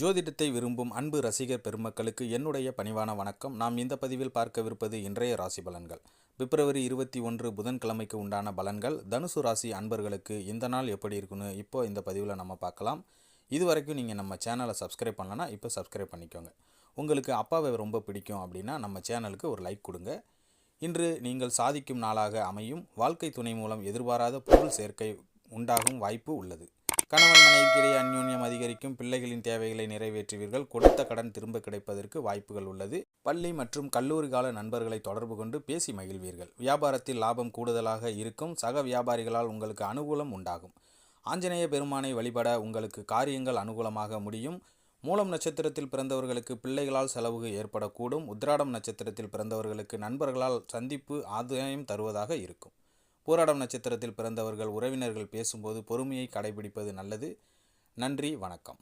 ஜோதிடத்தை விரும்பும் அன்பு ரசிகர் பெருமக்களுக்கு என்னுடைய பணிவான வணக்கம். நாம் இந்த பதிவில் பார்க்கவிருப்பது இன்றைய ராசி பலன்கள். பிப்ரவரி இருபத்தி ஒன்று புதன்கிழமைக்கு உண்டான பலன்கள். தனுசு ராசி அன்பர்களுக்கு இந்த நாள் எப்படி இருக்குன்னு இப்போ இந்த பதிவில் நம்ம பார்க்கலாம். இது வரைக்கும் நீங்கள் நம்ம சேனலை சப்ஸ்கிரைப் பண்ணலன்னா இப்போ சப்ஸ்கிரைப் பண்ணிக்கோங்க. உங்களுக்கு அப்பாவை ரொம்ப பிடிக்கும் அப்படின்னா நம்ம சேனலுக்கு ஒரு லைக் கொடுங்க. இன்று நீங்கள் சாதிக்கும் நாளாக அமையும். வாழ்க்கை துணை மூலம் எதிர்பாராத பொருள் சேர்க்கை உண்டாகும் வாய்ப்பு உள்ளது. கணவன் மனைவிக்கிடையே அந்யோன்யம் அதிகரிக்கும். பிள்ளைகளின் தேவைகளை நிறைவேற்றுவீர்கள். கொடுத்த கடன் திரும்ப கிடைப்பதற்கு வாய்ப்புகள் உள்ளது. பள்ளி மற்றும் கல்லூரி கால நண்பர்களை தொடர்பு கொண்டு பேசி மகிழ்வீர்கள். வியாபாரத்தில் லாபம் கூடுதலாக இருக்கும். சக வியாபாரிகளால் உங்களுக்கு அனுகூலம் உண்டாகும். ஆஞ்சநேய பெருமானை வழிபட உங்களுக்கு காரியங்கள் அனுகூலமாக முடியும். மூலம் நட்சத்திரத்தில் பிறந்தவர்களுக்கு பிள்ளைகளால் செலவு ஏற்படக்கூடும். உத்ராடம் நட்சத்திரத்தில் பிறந்தவர்களுக்கு நண்பர்களால் சந்திப்பு ஆதாயம் தருவதாக இருக்கும். பூராடம் நட்சத்திரத்தில் பிறந்தவர்கள் உறவினர்கள் பேசும்போது பொறுமையை கடைபிடிப்பது நல்லது. நன்றி வணக்கம்.